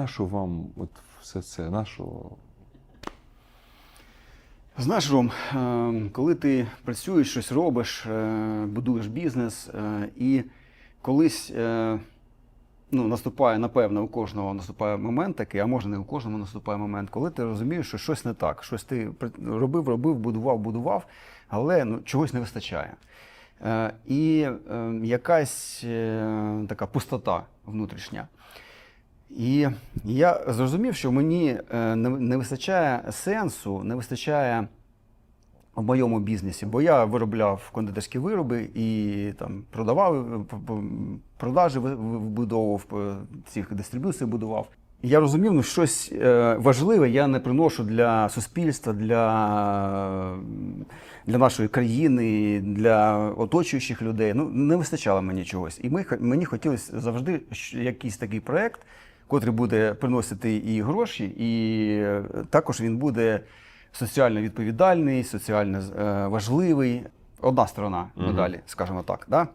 нащо вам от все це? Нащо? Знаєш, Ром, е, коли ти працюєш, щось робиш, е, будуєш бізнес, е, і колись е, ну, наступає, напевно, у кожного наступає момент такий, а може не у кожного наступає момент, коли ти розумієш, що щось не так, щось ти робив, робив, будував, будував, але ну, чогось не вистачає. І е, якась така пустота внутрішня. І я зрозумів, що мені е, не, вистачає сенсу, не вистачає в моєму бізнесі, бо я виробляв кондитерські вироби і там продавав е, продажі вибудовував, е, цих дистриб'юцій будував. Я розумів, ну щось важливе я не приношу для суспільства, для, для нашої країни, для оточуючих людей. Ну, не вистачало мені чогось. І ми, мені хотілося завжди якийсь такий проект, котрий буде приносити і гроші, і е, також він буде соціально відповідальний, соціально е, важливий. Одна сторона медалі, угу. скажімо так. Да?